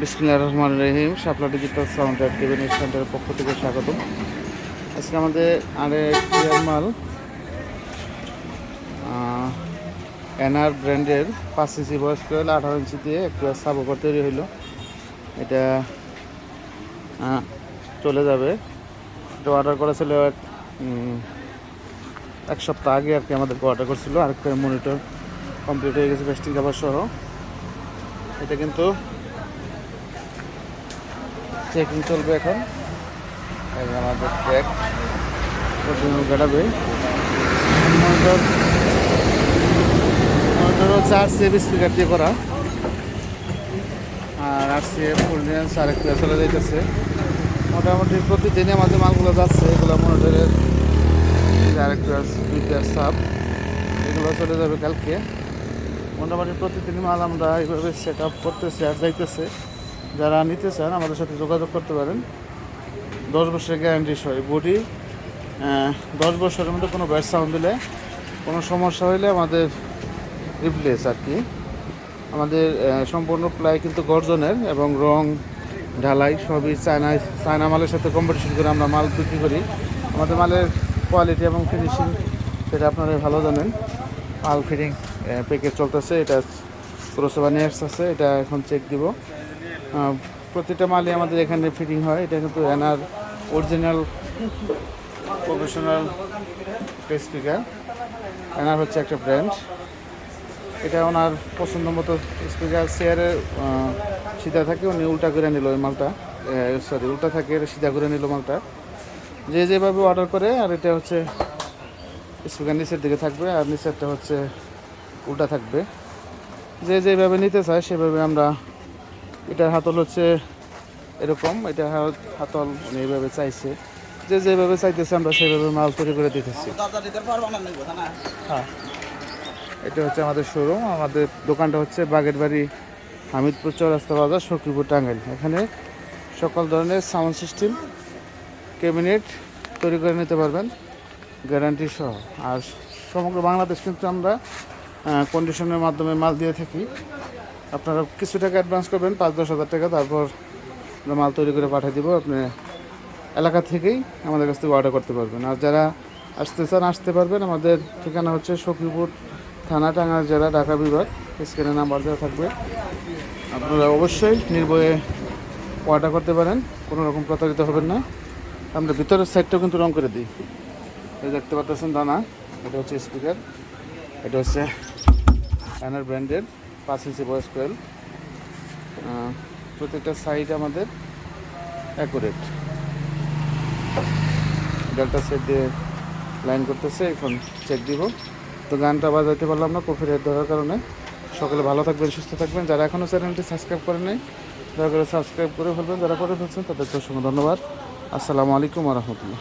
বিসমিল্লাহির রহমানির রহিম। Shapla digital sound at revenue সেন্টারের পক্ষ থেকে স্বাগত আজকে আমাদের আরেক ইয়ার মাল এনআর ব্র্যান্ডের পাঁচ ইঞ্চি বয়স কোয়েল আঠারো ইঞ্চি দিয়ে একটু সাবওভার তৈরি হইল। এটা চলে যাবে। এটা অর্ডার করেছিল এক এক সপ্তাহ আগে আর কি আমাদেরকে অর্ডার করছিল। আরেকটা মনিটর কমপ্লিট হয়ে গেছে বেস্টিং কাভার সহ। এটা কিন্তু চেকিং চলবে এখন। আমাদের ট্র্যাক কাটাবে মনিটর মনিটর আর সিএফ স্পিকার দিয়ে করা। আর আর সিএফ ফুল রেঞ্জ আর একটু চলে যাইতেছে। মোটামুটি প্রতিদিনই আমাদের মালগুলো যাচ্ছে। এগুলো মনিটরের একটু দুইটার সাপ এগুলো চলে যাবে কালকে। মোটামুটি প্রতিদিন মাল আমরা এইভাবে সেট আপ করতেছি আর যাইতেছে। যারা নিতে চান, আমাদের সাথে যোগাযোগ করতে পারেন। দশ বছরের গ্যারান্টি সহ বডি দশ বছরের মধ্যে কোনো ব্যাড সাউন্ড দিলে, কোনো সমস্যা হলে আমাদের রিপ্লেস আর কি। আমাদের সম্পূর্ণ প্লাই কিন্তু গর্জনের এবং রং, ঢালাই সবই চায়না চায়না মালের সাথে কম্পিটিশন করে আমরা মাল বিক্রি করি। আমাদের মালের কোয়ালিটি এবং ফিনিশিং সেটা আপনারা ভালো জানেন। মাল ফিটিং প্যাকেজ চলতেছে, এটা পুরসভা নিয়ে আসতেছে এটা এখন চেক দিব। প্রতিটা মালই আমাদের এখানে ফিটিং হয়। এটা কিন্তু এনার অরিজিনাল প্রফেশনাল স্পিকার এনার হচ্ছে একটা ব্র্যান্ড এটা ওনার পছন্দ মতো স্পিকার চেয়ারে সিধা থাকে, উনি উল্টা করে নিল ওই মালটা। সরি উল্টা থাকে সিধা করে নিল মালটা। যে যেভাবে অর্ডার করে, আর এটা হচ্ছে স্পিকার নিচের দিকে থাকবে, আর নিচেরটা হচ্ছে উল্টা থাকবে। যে যেভাবে নিতে চায়, সেভাবে আমরা এটার হাতল হচ্ছে এরকম এটা হাতল উনি এইভাবে চাইছে। যে যেভাবে চাইতেছে আমরা সেভাবে মাল তৈরি করে দিতেছি। হ্যাঁ। এটা হচ্ছে আমাদের শোরুম আমাদের দোকানটা হচ্ছে বাগের বাড়ি হামিদপুর চৌরাস্তা বাজার সখীপুর টাঙ্গাইল। এখানে সকল ধরনের সাউন্ড সিস্টেম ক্যাবিনেট তৈরি করে নিতে পারবেন গ্যারান্টি সহ। আর সমগ্র বাংলাদেশ কিন্তু আমরা কন্ডিশনের মাধ্যমে মাল দিয়ে থাকি। আপনারা কিছু টাকা অ্যাডভান্স করবেন, পাঁচ, দশ হাজার টাকা, তারপর আমরা মাল তৈরি করে পাঠিয়ে দিব। আপনি এলাকা থেকেই আমাদের কাছ থেকে অর্ডার করতে পারবেন। আর যারা আসতে চান, আসতে পারবেন। আমাদের ঠিকানা হচ্ছে সখীপুর থানা, টাঙ্গাইল জেলা, ঢাকা বিভাগ। স্ক্রিনে নাম্বার দেওয়া থাকবে। আপনারা অবশ্যই নির্ভয়ে অর্ডার করতে পারেন। কোনো রকম প্রতারিত হবেন না। আমরা ভিতরের সাইডটাও কিন্তু রং করে দিই। এই দেখতে পাচ্ছেন দানা। এটা হচ্ছে স্পিকার এটা হচ্ছে অ্যানার ব্র্যান্ডের পাঁচ ইঞ্চি বয়স কোয়েল প্রত্যেকটা সাইড আমাদের অ্যাকুরেট ডেল্টা সেট দিয়ে লাইন করতেছে, এখন চেক দিব। তো গানটা বাজাইতে পারলাম না কফি ধরার কারণে। সকলে ভালো থাকবেন, সুস্থ থাকবেন। যারা এখনও চ্যানেলটি সাবস্ক্রাইব করেন নাই, দয়া করে সাবস্ক্রাইব করে ফেলবেন। যারা করে ফেলছেন, তাদেরকে অসংখ্য ধন্যবাদ। আসসালামু আলাইকুম রহমতুল্লাহ।